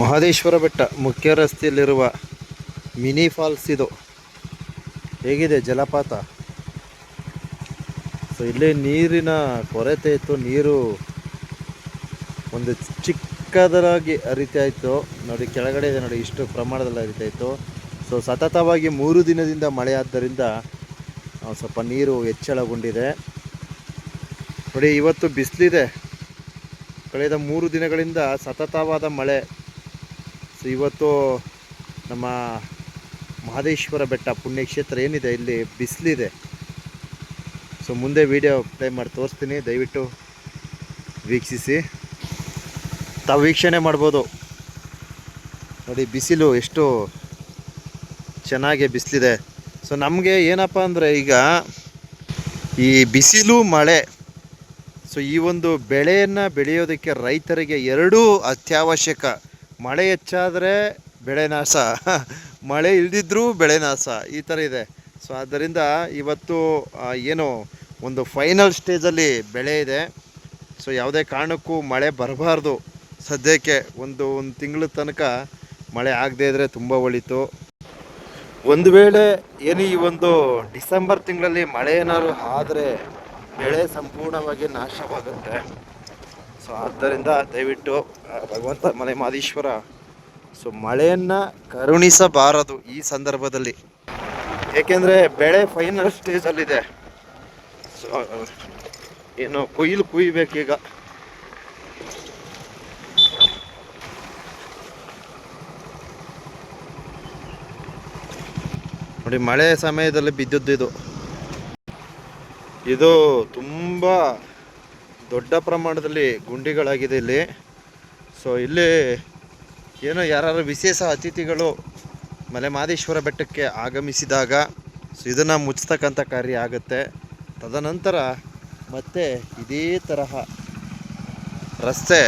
ಮಹದೇಶ್ವರ ಬೆಟ್ಟ ಮುಖ್ಯ ರಸ್ತೆಯಲ್ಲಿರುವ ಮಿನಿ ಫಾಲ್ಸ್ ಇದು. ಹೇಗಿದೆ ಜಲಪಾತ? ಸೊ ಇಲ್ಲಿ ನೀರಿನ ಕೊರತೆ ಇತ್ತು. ನೀರು ಒಂದು ಚಿಕ್ಕದರಾಗಿ ಹರಿತಾ ಇತ್ತು ನೋಡಿ, ಕೆಳಗಡೆ ಇದೆ ನೋಡಿ, ಇಷ್ಟು ಪ್ರಮಾಣದಲ್ಲಿ ಹರಿತಾ ಇತ್ತು ಸೊ ಸತತವಾಗಿ ಮೂರು ದಿನದಿಂದ ಮಳೆ ಆದ್ದರಿಂದ ಸ್ವಲ್ಪ ನೀರು ಹೆಚ್ಚಳಗೊಂಡಿದೆ. ನೋಡಿ, ಇವತ್ತು ಬಿಸಿಲಿದೆ. ಕಳೆದ ಮೂರು ದಿನಗಳಿಂದ ಸತತವಾದ ಮಳೆ ಸೊ ಇವತ್ತು ನಮ್ಮ ಮಹದೇಶ್ವರ ಬೆಟ್ಟ ಪುಣ್ಯಕ್ಷೇತ್ರ ಏನಿದೆ, ಇಲ್ಲಿ ಬಿಸಿಲಿದೆ. ಸೊ ಮುಂದೆ ವಿಡಿಯೋ ಪ್ಲೇ ಮಾಡಿ ತೋರಿಸ್ತೀನಿ. ದಯವಿಟ್ಟು ವೀಕ್ಷಿಸಿ. ತಾವು ವೀಕ್ಷಣೆ ಮಾಡ್ಬೋದು. ನೋಡಿ, ಬಿಸಿಲು ಎಷ್ಟು ಚೆನ್ನಾಗಿ ಬಿಸಿಲಿದೆ. ಸೊ ನಮಗೆ ಏನಪ್ಪ ಅಂದರೆ ಈಗ ಈ ಬಿಸಿಲು ಮಳೆ. ಸೊ ಈ ಒಂದು ಬೆಳೆಯನ್ನು ಬೆಳೆಯೋದಕ್ಕೆ ರೈತರಿಗೆ ಎರಡೂ ಅತ್ಯವಶ್ಯಕ. ಮಳೆ ಹೆಚ್ಚಾದರೆ ಬೆಳೆ ನಾಶ. ಮಳೆ ಇಲ್ದಿದ್ರೂ ಬೆಳೆ ನಾಶ. ಈ ಥರ ಇದೆ. ಸೊ ಆದ್ದರಿಂದ ಇವತ್ತು ಏನು ಒಂದು ಫೈನಲ್ ಸ್ಟೇಜಲ್ಲಿ ಬೆಳೆ ಇದೆ. ಸೊ ಯಾವುದೇ ಕಾರಣಕ್ಕೂ ಮಳೆ ಬರಬಾರ್ದು. ಸದ್ಯಕ್ಕೆ ಒಂದು ಒಂದು ತಿಂಗಳ ತನಕ ಮಳೆ ಆಗದೇ ಇದ್ದರೆ ತುಂಬ ಒಳಿತು. ಒಂದು ವೇಳೆ ಏನು ಈ ಒಂದು ಡಿಸೆಂಬರ್ ತಿಂಗಳಲ್ಲಿ ಮಳೆ ಏನಾದ್ರು ಆದರೆ ಬೆಳೆ ಸಂಪೂರ್ಣವಾಗಿ ನಾಶವಾಗುತ್ತೆ. ಸೊ ಆದ್ದರಿಂದ ದಯವಿಟ್ಟು ಭಗವಂತ ಮಲೆ ಮಾದೇಶ್ವರ ಸೊ, ಮಳೆಯನ್ನು ಕರುಣಿಸಬಾರದು ಈ ಸಂದರ್ಭದಲ್ಲಿ. ಏಕೆಂದರೆ ಬೆಳೆ ಫೈನಲ್ ಸ್ಟೇಜಲ್ಲಿದೆ ಸೊ, ಏನು ಕೊಯ್ಲು ಕುಯ್ಬೇಕೀಗ. ನೋಡಿ, ಮಳೆ ಸಮಯದಲ್ಲಿ ಬಿದ್ದದ್ದು ಇದು. ಇದು ತುಂಬ ದೊಡ್ಡ ಪ್ರಮಾಣದಲ್ಲಿ ಗುಂಡಿಗಳಾಗಿದೆ ಇಲ್ಲಿ. ಸೊ ಇಲ್ಲಿ ಏನೋ ಯಾರು ವಿಶೇಷ ಅತಿಥಿಗಳು ಮಲೆ ಮಾದೇಶ್ವರ ಬೆಟ್ಟಕ್ಕೆ ಆಗಮಿಸಿದಾಗ ಸೊ ಇದನ್ನು ಮುಚ್ಚತಕ್ಕಂಥ ಕಾರ್ಯ ಆಗುತ್ತೆ. ತದನಂತರ ಮತ್ತೆ ಇದೇ ತರಹ ರಸ್ತೆ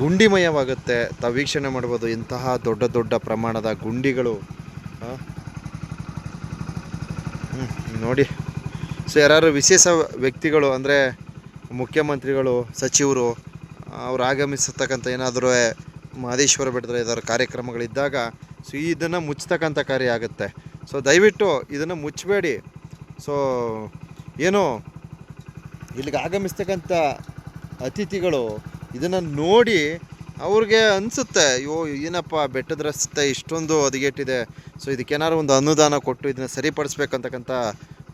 ಗುಂಡಿಮಯವಾಗುತ್ತೆ. ತಾವು ವೀಕ್ಷಣೆ ಮಾಡ್ಬೋದು, ಇಂತಹ ದೊಡ್ಡ ದೊಡ್ಡ ಪ್ರಮಾಣದ ಗುಂಡಿಗಳು. ನೋಡಿ. ಸೊ ಯಾರು ವಿಶೇಷ ವ್ಯಕ್ತಿಗಳು ಅಂದರೆ ಮುಖ್ಯಮಂತ್ರಿಗಳು, ಸಚಿವರು ಅವ್ರು ಆಗಮಿಸತಕ್ಕಂಥ ಏನಾದರೂ ಮಹದೇಶ್ವರ ಬೆಟ್ಟದಲ್ಲಿ ಏನಾದ್ರು ಕಾರ್ಯಕ್ರಮಗಳಿದ್ದಾಗ ಸೊ, ಇದನ್ನು ಮುಚ್ಚತಕ್ಕಂಥ ಕಾರ್ಯ ಆಗುತ್ತೆ. ಸೊ, ದಯವಿಟ್ಟು ಇದನ್ನು ಮುಚ್ಚಬೇಡಿ. ಸೊ, ಏನು, ಇಲ್ಲಿಗೆ ಆಗಮಿಸ್ತಕ್ಕಂಥ ಅತಿಥಿಗಳು ಇದನ್ನು ನೋಡಿ ಅವ್ರಿಗೆ ಅನಿಸುತ್ತೆ, ಅಯ್ಯೋ, ಏನಪ್ಪ ಬೆಟ್ಟದ ರಸ್ತೆ ಇಷ್ಟೊಂದು ಹದಗೆಟ್ಟಿದೆ. ಸೊ ಇದಕ್ಕೇನಾದ್ರು ಒಂದು ಅನುದಾನ ಕೊಟ್ಟು ಇದನ್ನು ಸರಿಪಡಿಸ್ಬೇಕಂತಕ್ಕಂಥ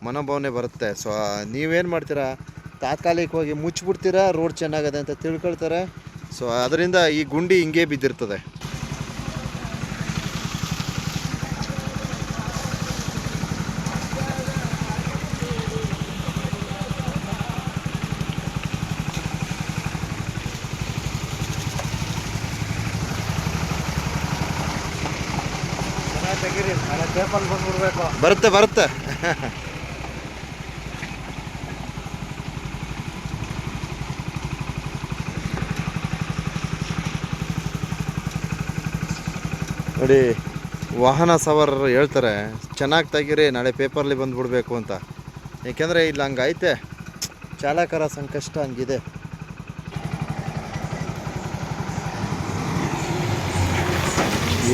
ಮನೋಭಾವನೆ ಬರುತ್ತೆ. ಸೊ ನೀವೇನು ಮಾಡ್ತೀರಾ? ತಾತ್ಕಾಲಿಕವಾಗಿ ಮುಚ್ಚಿಬಿಡ್ತೀರಾ? ರೋಡ್ ಚೆನ್ನಾಗದೆ ಅಂತ ತಿಳ್ಕೊಳ್ತಾರೆ. ಸೊ ಅದರಿಂದ ಈ ಗುಂಡಿ ಹಿಂಗೆ ಬಿದ್ದಿರ್ತದೆ. ಬರುತ್ತೆ ಬರುತ್ತೆ. ನೋಡಿ, ವಾಹನ ಸವಾರರು ಹೇಳ್ತಾರೆ, ಚೆನ್ನಾಗಿ ತೆಗೀರಿ, ನಾಳೆ ಪೇಪರ್ಲಿ ಬಂದುಬಿಡ್ಬೇಕು ಅಂತ. ಏಕೆಂದರೆ ಇಲ್ಲಿ ಹಂಗೈತೆ, ಚಾಲಕರ ಸಂಕಷ್ಟ ಹಂಗಿದೆ.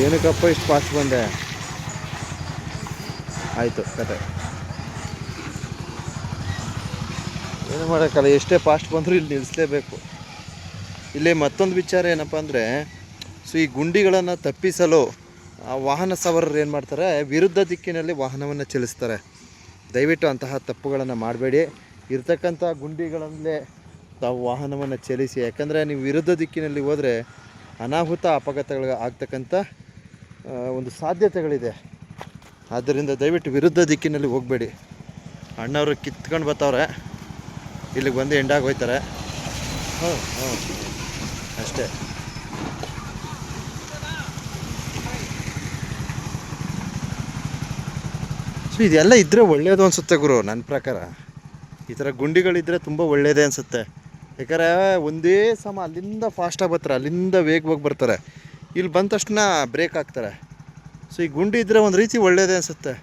ಏನಕ್ಕಪ್ಪ ಇಷ್ಟು ಫಾಸ್ಟ್ ಬಂದೆ? ಆಯಿತು, ಕತೆ. ಏನು ಮಾಡೋಕ್ಕಲ್ಲ, ಎಷ್ಟೇ ಫಾಸ್ಟ್ ಬಂದರೂ ಇಲ್ಲಿ ನಿಲ್ಲಿಸಲೇಬೇಕು ಇಲ್ಲಿ ಮತ್ತೊಂದು ವಿಚಾರ ಏನಪ್ಪ ಅಂದರೆ ಸೊ ಈ ಗುಂಡಿಗಳನ್ನು ತಪ್ಪಿಸಲು ವಾಹನ ಸವಾರರು ಏನು ಮಾಡ್ತಾರೆ? ವಿರುದ್ಧ ದಿಕ್ಕಿನಲ್ಲಿ ವಾಹನವನ್ನು ಚಲಿಸ್ತಾರೆ. ದಯವಿಟ್ಟು ಅಂತಹ ತಪ್ಪುಗಳನ್ನು ಮಾಡಬೇಡಿ. ಇರ್ತಕ್ಕಂಥ ಗುಂಡಿಗಳಲ್ಲೇ ತಾವು ವಾಹನವನ್ನು ಚಲಿಸಿ, ಯಾಕಂದರೆ ನೀವು ವಿರುದ್ಧ ದಿಕ್ಕಿನಲ್ಲಿ ಹೋದರೆ ಅನಾಹುತ ಅಪಘಾತಗಳು ಆಗ್ತಕ್ಕಂಥ ಒಂದು ಸಾಧ್ಯತೆಗಳಿದೆ. ಆದ್ದರಿಂದ ದಯವಿಟ್ಟು ವಿರುದ್ಧ ದಿಕ್ಕಿನಲ್ಲಿ ಹೋಗಬೇಡಿ. ಅಣ್ಣವರು ಕಿತ್ಕೊಂಡು ಬರ್ತವ್ರೆ ಇಲ್ಲಿಗೆ ಬಂದು ಎಂಡಾಗಿ ಹೋಯ್ತಾರೆ. ಹ್ಞೂ ಹ್ಞೂ ಅಷ್ಟೇ. ಸೊ ಇದೆಲ್ಲ ಇದ್ದರೆ ಒಳ್ಳೆಯದು ಅನಿಸುತ್ತೆ ಗುರು ನನ್ನ ಪ್ರಕಾರ. ಈ ಥರ ಗುಂಡಿಗಳಿದ್ದರೆ ತುಂಬ ಒಳ್ಳೆಯದೇ ಅನಿಸುತ್ತೆ. ಯಾಕಂದರೆ ಒಂದೇ ಸಮ ಅಲ್ಲಿಂದ ಫಾಸ್ಟಾಗಿ ಬರ್ತಾರೆ, ಅಲ್ಲಿಂದ ವೇಗವಾಗಿ ಬರ್ತಾರೆ. ಇಲ್ಲಿ ಬಂದ ತಕ್ಷಣ ಬ್ರೇಕ್ ಹಾಕ್ತಾರೆ ಸೊ ಈ ಗುಂಡಿ ಇದ್ದರೆ ಒಂದು ರೀತಿ ಒಳ್ಳೆಯದೇ ಅನಿಸುತ್ತೆ.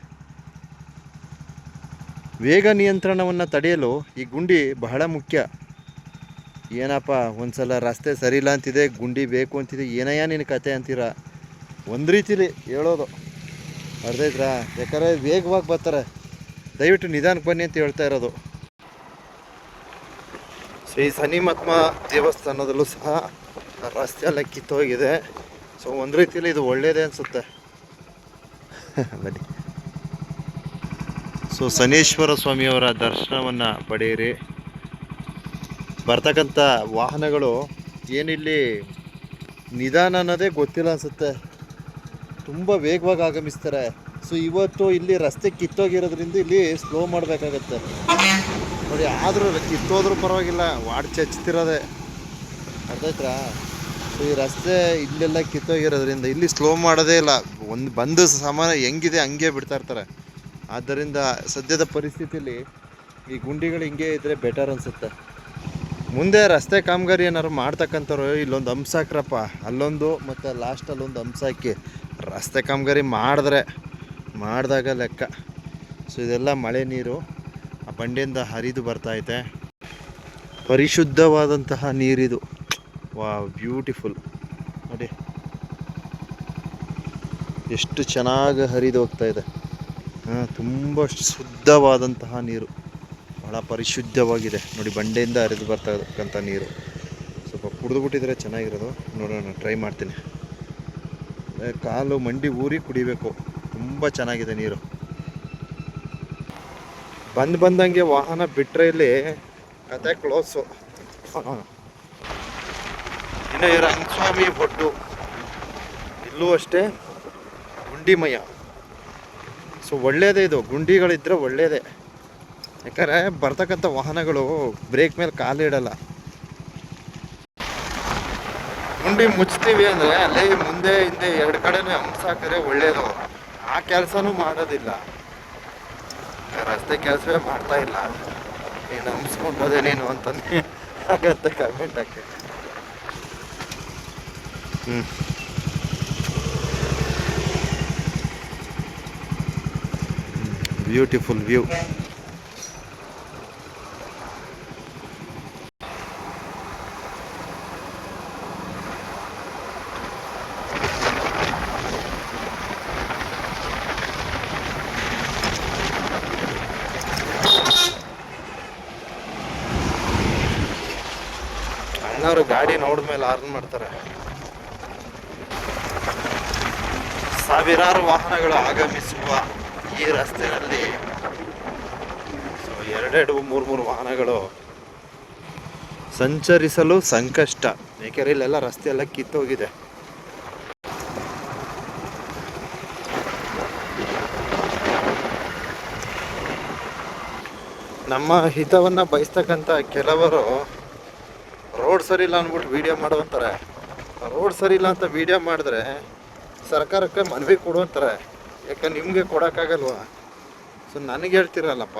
ವೇಗ ನಿಯಂತ್ರಣವನ್ನು ತಡೆಯಲು ಈ ಗುಂಡಿ ಬಹಳ ಮುಖ್ಯ. ಏನಪ್ಪ, ಒಂದ್ಸಲ ರಸ್ತೆ ಸರಿ ಇಲ್ಲ ಅಂತಿದೆ, ಗುಂಡಿ ಬೇಕು ಅಂತಿದೆ, ಏನಯ್ಯ ನಿನ್ನ ಕತೆ ಅಂತೀರ? ಒಂದು ರೀತಿಲಿ ಹೇಳೋದು. ಅರ್ಧೈತ್ರಾ ಯಾಕಂದರೆ ವೇಗವಾಗಿ ಬರ್ತಾರೆ. ದಯವಿಟ್ಟು ನಿಧಾನಕ್ಕೆ ಬನ್ನಿ ಅಂತ ಹೇಳ್ತಾ ಇರೋದು. ಶ್ರೀ ಸನಿಮತ್ಮ ದೇವಸ್ಥಾನದಲ್ಲೂ ಸಹ ರಸ್ತೆ ಎಲ್ಲ ಕಿತ್ತೋಗಿದೆ. ಸೊ ಒಂದು ರೀತಿಯಲ್ಲಿ ಇದು ಒಳ್ಳೆಯದೇ ಅನಿಸುತ್ತೆ. ಬನ್ನಿ. ಸೊ ಸ್ವಾಮಿ ಸ್ವಾಮಿಯವರ ದರ್ಶನವನ್ನು ಪಡೆಯಿರಿ. ಬರ್ತಕ್ಕಂಥ ವಾಹನಗಳು ಏನಿಲ್ಲಿ ನಿಧಾನ ಅನ್ನೋದೇ ಗೊತ್ತಿಲ್ಲ ಅನಿಸುತ್ತೆ. ತುಂಬ ವೇಗವಾಗಿ ಆಗಮಿಸ್ತಾರೆ. ಸೊ ಇವತ್ತು ಇಲ್ಲಿ ರಸ್ತೆ ಕಿತ್ತೋಗಿರೋದ್ರಿಂದ ಇಲ್ಲಿ ಸ್ಲೋ ಮಾಡಬೇಕಾಗತ್ತೆ. ನೋಡಿ, ಆದರೂ ಕಿತ್ತೋದ್ರೂ ಪರವಾಗಿಲ್ಲ, ವಾಡ್ ಚಚ್ತಿರೋದೆ. ಅರ್ಥಾಯ್ತಾ ಸೊ ಈ ರಸ್ತೆ ಇಲ್ಲೆಲ್ಲ ಕಿತ್ತೋಗಿರೋದ್ರಿಂದ ಇಲ್ಲಿ ಸ್ಲೋ ಮಾಡೋದೇ ಇಲ್ಲ. ಒಂದು ಬಂದ ಸಾಮಾನು ಹೆಂಗಿದೆ ಹಂಗೆ ಬಿಡ್ತಾ ಇರ್ತಾರೆ. ಆದ್ದರಿಂದ ಸದ್ಯದ ಪರಿಸ್ಥಿತಿಯಲ್ಲಿ ಈ ಗುಂಡಿಗಳು ಹಿಂಗೆ ಇದ್ದರೆ ಬೆಟರ್ ಅನಿಸುತ್ತೆ. ಮುಂದೆ ರಸ್ತೆ ಕಾಮಗಾರಿ ಏನಾದ್ರು ಮಾಡ್ತಕ್ಕಂಥವ್ರು, ಇಲ್ಲೊಂದು ಹಂಸಾಕ್ರಪ್ಪ ಅಲ್ಲೊಂದು ಮತ್ತು ಲಾಸ್ಟಲ್ಲಿ ಒಂದು ಹಂಸಾಕಿ ರಸ್ತೆ ಕಾಮಗಾರಿ ಮಾಡಿದ್ರೆ, ಮಾಡಿದಾಗ ಲೆಕ್ಕ. ಸೊ ಇದೆಲ್ಲ ಮಳೆ ನೀರು, ಆ ಬಂಡೆಯಿಂದ ಹರಿದು ಬರ್ತೈತೆ ಪರಿಶುದ್ಧವಾದಂತಹ ನೀರಿದು. ವಾ ಬ್ಯೂಟಿಫುಲ್. ನೋಡಿ. ಎಷ್ಟು ಚೆನ್ನಾಗಿ ಹರಿದು ಹೋಗ್ತಾ ಇದೆ. ಹಾಂ, ತುಂಬ ಶುದ್ಧವಾದಂತಹ ನೀರು. ಭಾಳ ಪರಿಶುದ್ಧವಾಗಿದೆ. ನೋಡಿ, ಬಂಡೆಯಿಂದ ಹರಿದು ಬರ್ತಾ ಇರ್ತಕ್ಕಂಥ ನೀರು. ಸ್ವಲ್ಪ ಕುಡಿದ್ಬಿಟ್ಟಿದ್ರೆ ಚೆನ್ನಾಗಿರೋದು. ನೋಡೋಣ ಟ್ರೈ ಮಾಡ್ತೀನಿ. ಕಾಲು ಮಂಡಿ ಊರಿ ಕುಡಿಬೇಕು. ತುಂಬ ಚೆನ್ನಾಗಿದೆ ನೀರು. ಬಂದು ಬಂದಂಗೆ ವಾಹನ ಬಿಟ್ಟರೆ ಇಲ್ಲಿ ಕತೆ ಕ್ಲೋಸು ಇನ್ನು ರಂಗಸ್ವಾಮಿ ಬೊಟ್ಟು ಇಲ್ಲೂ ಅಷ್ಟೇ ಗುಂಡಿಮಯ. ಸೊ ಒಳ್ಳೇದೇ ಇದು. ಗುಂಡಿಗಳಿದ್ರೆ ಒಳ್ಳೇದೇ. ಯಾಕಂದರೆ ಬರ್ತಕ್ಕಂಥ ವಾಹನಗಳು ಬ್ರೇಕ್ ಮೇಲೆ ಕಾಲು ಇಡಲ್ಲ. ಗುಂಡಿ ಮುಚ್ತೀವಿ ಅಂದರೆ ಅಲ್ಲಿ ಮುಂದೆ ಹಿಂದೆ ಎರಡು ಕಡೆನೂ ಹಂಸ ಹಾಕಿದ್ರೆ ಒಳ್ಳೇದು. ಆ ಕೆಲಸನೂ ಮಾಡೋದಿಲ್ಲ. ರಸ್ತೆ ಕೆಲಸವೇ ಮಾಡ್ತಾ ಇಲ್ಲ. ನೀನು ಹಂಸ್ಕೊಂಡೋದೆ ನೀನು ಅಂತಂದು ಹಾಗಂತ ಕಮೆಂಟ್ ಹಾಕಿ ಹ್ಞೂ ಬ್ಯೂಟಿಫುಲ್ ವ್ಯೂ ಅಣ್ಣವರು ಗಾಡಿ ನೋಡಿದ್ಮೇಲೆ ಆರ್ನ್ ಮಾಡ್ತಾರೆ. ಸಾವಿರಾರು ವಾಹನಗಳು ಆಗಮಿಸುವ ಈ ರಸ್ತೆಯಲ್ಲಿ. ಸೊ ಎರಡೆರಡು, ಮೂರು ಮೂರು ವಾಹನಗಳು ಸಂಚರಿಸಲು ಸಂಕಷ್ಟ. ಏಕೆಂದರೆ ಇಲ್ಲೆಲ್ಲ ರಸ್ತೆ ಎಲ್ಲ ಕಿತ್ತೋಗಿದೆ. ನಮ್ಮ ಹಿತವನ್ನು ಬಯಸ್ತಕ್ಕಂಥ ಕೆಲವರು ರೋಡ್ ಸರಿ ಇಲ್ಲ ಅಂದ್ಬಿಟ್ಟು ವೀಡಿಯೋ ಮಾಡುವಂತಾರೆ ರೋಡ್ ಸರಿ ಇಲ್ಲ ಅಂತ ವೀಡಿಯೋ ಮಾಡಿದ್ರೆ ಸರ್ಕಾರಕ್ಕೆ ಮನವಿ ಕೊಡುವಂತಾರೆ ಯಾಕಂದ್ರೆ ನಿಮಗೆ ಕೊಡೋಕ್ಕಾಗಲ್ವ? ಸೊ ನನಗೆ ಹೇಳ್ತಿರಲ್ಲಪ್ಪ.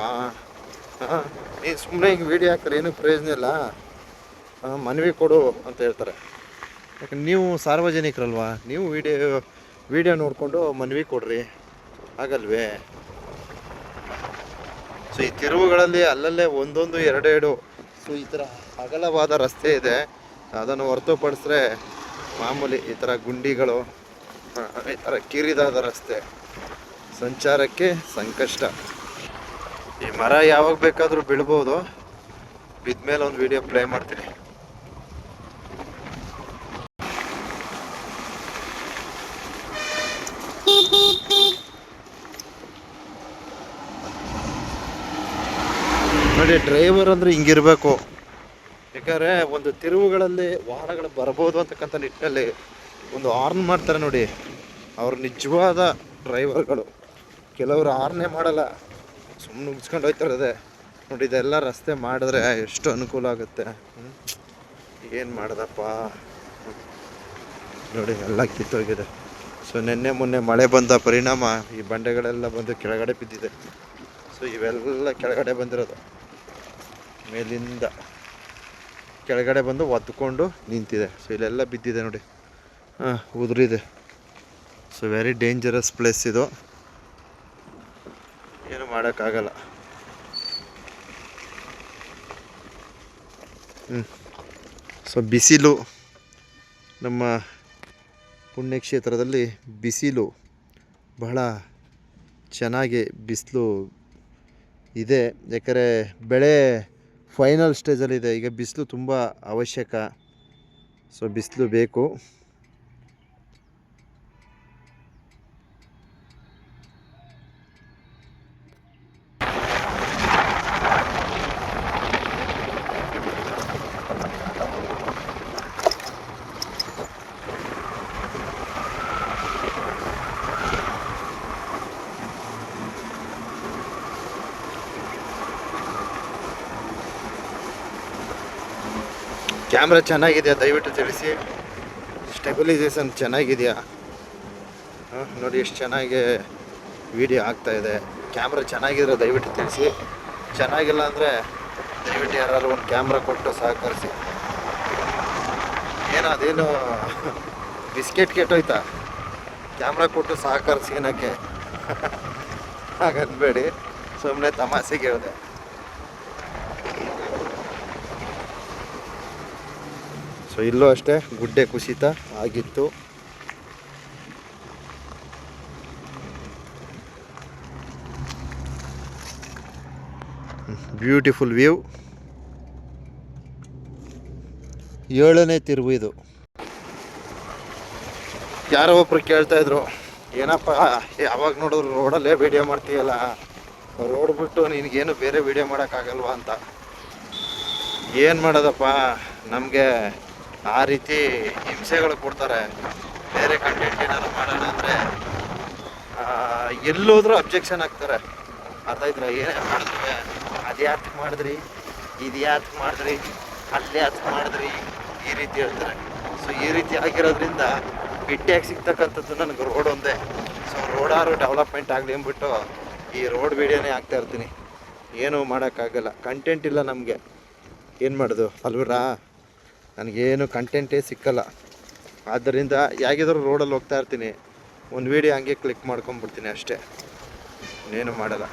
ಹಾಂ ಸುಮ್ಮನೆ ಹಿಂಗೆ ವೀಡಿಯೋ ಹಾಕಿದ್ರೆ ಏನೂ ಪ್ರಯೋಜನ ಇಲ್ಲ. ಮನವಿ ಕೊಡು ಅಂತ ಹೇಳ್ತಾರೆ. ಯಾಕಂದ್ರೆ ನೀವು ಸಾರ್ವಜನಿಕರಲ್ವಾ? ನೀವು ವಿಡಿಯೋ ವೀಡಿಯೋ ನೋಡಿಕೊಂಡು ಮನವಿ ಕೊಡ್ರಿ. ಆಗಲ್ವೇ? ಸೊ ಈ ತಿರುವುಗಳಲ್ಲಿ ಅಲ್ಲಲ್ಲೇ ಒಂದೊಂದು, ಎರಡೆರಡು. ಸೊ ಈ ಥರ ಅಗಲವಾದ ರಸ್ತೆ ಇದೆ. ಅದನ್ನು ಹೊರತುಪಡಿಸಿದ್ರೆ ಮಾಮೂಲಿ ಈ ಥರ ಗುಂಡಿಗಳು ಈ ಥರ ಕಿರಿದಾದ ರಸ್ತೆ. ಸಂಚಾರಕ್ಕೆ ಸಂಕಷ್ಟ. ಈ ಮರ ಯಾವಾಗ ಬೇಕಾದರೂ ಬೀಳ್ಬೋದು. ಬಿದ್ಮೇಲೆ ಒಂದು ವಿಡಿಯೋ ಪ್ಲೇ ಮಾಡ್ತೀನಿ. ನೋಡಿ ಡ್ರೈವರ್ ಅಂದರೆ ಹಿಂಗಿರ್ಬೇಕು. ಯಾಕಂದ್ರೆ ಒಂದು ತಿರುವುಗಳಲ್ಲಿ ವಾಹನಗಳು ಬರ್ಬೋದು ಅಂತಕ್ಕಂಥ ನಿಟ್ಟಿನಲ್ಲಿ ಒಂದು ಆರ್ನ್ ಮಾಡ್ತಾರೆ ನೋಡಿ. ಅವ್ರು ನಿಜವಾದ ಡ್ರೈವರ್ಗಳು. ಕೆಲವರು ಆರ್ನೇ ಮಾಡಲ್ಲ. ಸುಮ್ಮನೆ ಉಗ್ಸ್ಕೊಂಡು ಅದೇ ನೋಡಿ, ಇದೆಲ್ಲ ರಸ್ತೆ ಮಾಡಿದ್ರೆ ಎಷ್ಟು ಅನುಕೂಲ ಆಗುತ್ತೆ. ಏನು ಮಾಡ್ದಪ್ಪ? ನೋಡಿ, ಎಲ್ಲ ಕಿತ್ತೋಗಿದೆ. ಸೊ, ನಿನ್ನೆ ಮೊನ್ನೆ ಮಳೆ ಬಂದ ಪರಿಣಾಮ ಈ ಬಂಡೆಗಳೆಲ್ಲ ಬಂದು ಕೆಳಗಡೆ ಬಿದ್ದಿದೆ. ಸೊ, ಇವೆಲ್ಲ ಕೆಳಗಡೆ ಬಂದಿರೋದು ಮೇಲಿಂದ. ಕೆಳಗಡೆ ಬಂದು ಒತ್ಕೊಂಡು ನಿಂತಿದೆ. ಸೊ ಇಲ್ಲೆಲ್ಲ ಬಿದ್ದಿದೆ ನೋಡಿ. ಹಾಂ ಉದುರಿದೆ. ಸೊ ವೆರಿ ಡೇಂಜರಸ್ ಪ್ಲೇಸ್ ಇದು. ಏನು ಮಾಡೋಕ್ಕಾಗಲ್ಲ. ಹ್ಞೂ ಸೊ ಬಿಸಿಲು. ನಮ್ಮ ಪುಣ್ಯಕ್ಷೇತ್ರದಲ್ಲಿ ಬಿಸಿಲು ಬಹಳ ಚೆನ್ನಾಗಿ ಬಿಸಿಲು ಇದೆ. ಯಾಕಂದರೆ ಬೆಳೆ ಫೈನಲ್ ಸ್ಟೇಜಲ್ಲಿದೆ ಈಗ ಬಿಸಿಲು ತುಂಬ ಅವಶ್ಯಕ. ಸೊ ಬಿಸಿಲು ಬೇಕು. ಕ್ಯಾಮ್ರಾ ಚೆನ್ನಾಗಿದೆಯಾ? ದಯವಿಟ್ಟು ತಿಳಿಸಿ. ಸ್ಟೆಬಿಲೈಸೇಷನ್ ಚೆನ್ನಾಗಿದೆಯಾ? ನೋಡಿ ಎಷ್ಟು ಚೆನ್ನಾಗಿ ವಿಡಿಯೋ ಆಗ್ತಾ ಇದೆ. ಕ್ಯಾಮ್ರಾ ಚೆನ್ನಾಗಿದ್ರೆ ದಯವಿಟ್ಟು ತಿಳಿಸಿ. ಚೆನ್ನಾಗಿಲ್ಲ ಅಂದರೆ ದಯವಿಟ್ಟು ಯಾರು ಒಂದು ಕ್ಯಾಮ್ರಾ ಕೊಟ್ಟು ಸಹಕರಿಸಿ. ಏನೋ ಅದೇನು ಬಿಸ್ಕೆಟ್ ಕೆಟ್ಟೋಯ್ತಾ ಕ್ಯಾಮ್ರಾ ಕೊಟ್ಟು ಸಹಕರಿಸಿ ಏನಕ್ಕೆ? ಹಾಗನ್ಬೇಡಿ. ಸುಮ್ಮನೆ ತಮಾಷೆಗೆ ಹೇಳಿದೆ. ಸೊ ಇಲ್ಲೂ ಅಷ್ಟೇ, ಗುಡ್ಡೆ ಕುಸಿತ ಆಗಿತ್ತು. Beautiful view. ಏಳನೇ ತಿರುವು ಇದು. ಯಾರೋ ಒಬ್ರು ಕೇಳ್ತಾ ಇದ್ರು, ಏನಪ್ಪ, ಯಾವಾಗ ನೋಡಿದ್ರು ರೋಡಲ್ಲೇ ವಿಡಿಯೋ ಮಾಡ್ತೀಯಲ್ಲ? ರೋಡ್ ಬಿಟ್ಟು ನಿನಗೇನು ಬೇರೆ ವಿಡಿಯೋ ಮಾಡೋಕ್ಕಾಗಲ್ವಾ? ಅಂತ. ಏನು ಮಾಡೋದಪ್ಪ? ನಮಗೆ ಆ ರೀತಿ ಹಿಂಸೆಗಳು ಕೊಡ್ತಾರೆ. ಬೇರೆ ಕಂಟೆಂಟ್ ಏನಾದ್ರು ಮಾಡೋಣ ಅಂದರೆ ಎಲ್ಲೋದ್ರೂ ಅಬ್ಜೆಕ್ಷನ್ ಆಗ್ತಾರೆ ಅರ್ಥ ಆಯ್ತರ ಏನೇ ಮಾಡಿದ್ರೆ ಅದು ಯಾಕೆ ಮಾಡಿದ್ರಿ, ಇದು ಯಾಕೆ ಮಾಡಿದ್ರಿ, ಅಲ್ಲಿ ಯಾಕೆ ಮಾಡಿದ್ರಿ, ಈ ರೀತಿ ಹೇಳ್ತಾರೆ. ಸೊ ಈ ರೀತಿ ಆಗಿರೋದ್ರಿಂದ ಬಿಟ್ಟಿಯಾಗಿ ಸಿಗ್ತಕ್ಕಂಥದ್ದು ನನಗೆ ರೋಡ್ ಒಂದೇ. ಸೊ ರೋಡಾರು ಡೆವಲಪ್ಮೆಂಟ್ ಆಗಲಿ ಅಂದ್ಬಿಟ್ಟು ಈ ರೋಡ್ ವಿಡಿಯೋನೇ ಆಗ್ತಾ ಇರ್ತೀನಿ. ಏನೂ ಮಾಡೋಕ್ಕಾಗಲ್ಲ. ಕಂಟೆಂಟ್ ಇಲ್ಲ ನಮಗೆ. ಏನು ಮಾಡೋದು? ಅಲ್ವರಾ? ನನಗೇನು ಕಂಟೆಂಟೇ ಸಿಕ್ಕಲ್ಲ. ಆದ್ದರಿಂದ ಹೇಗಿದ್ರು ರೋಡಲ್ಲಿ ಹೋಗ್ತಾ ಇರ್ತೀನಿ. ಒಂದು ವೀಡಿಯೋ ಹಂಗೆ ಕ್ಲಿಕ್ ಮಾಡ್ಕೊಂಬಿಡ್ತೀನಿ ಅಷ್ಟೇ. ಇನ್ನೇನು ಮಾಡಲ್ಲ.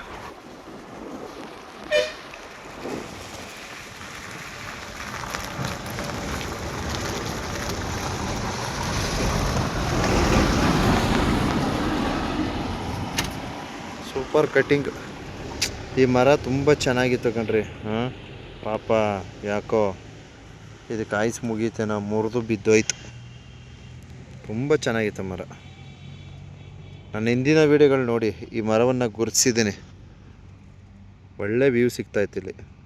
ಸೂಪರ್ ಕಟ್ಟಿಂಗ್ ಈ ಮರ ತುಂಬ ಚೆನ್ನಾಗಿತ್ತು ಕಣ್ರಿ. ಹಾಂ ಪಾಪ, ಯಾಕೋ. ಇದಕ್ಕೆ ಆಯ್ಸ್ ಮುಗೀತೇನ ಮುರಿದು ಬಿದ್ದೋಯ್ತು. ತುಂಬ ಚೆನ್ನಾಗಿತ್ತು ಮರ. ನನ್ನ ಹಿಂದಿನ ವೀಡಿಯೋಗಳು ನೋಡಿ ಈ ಮರವನ್ನು ಗುರುತಿಸಿದ್ದೀನಿ ಒಳ್ಳೆ ವ್ಯೂ ಸಿಗ್ತಾಯಿತ್ತು ಇಲ್ಲಿ.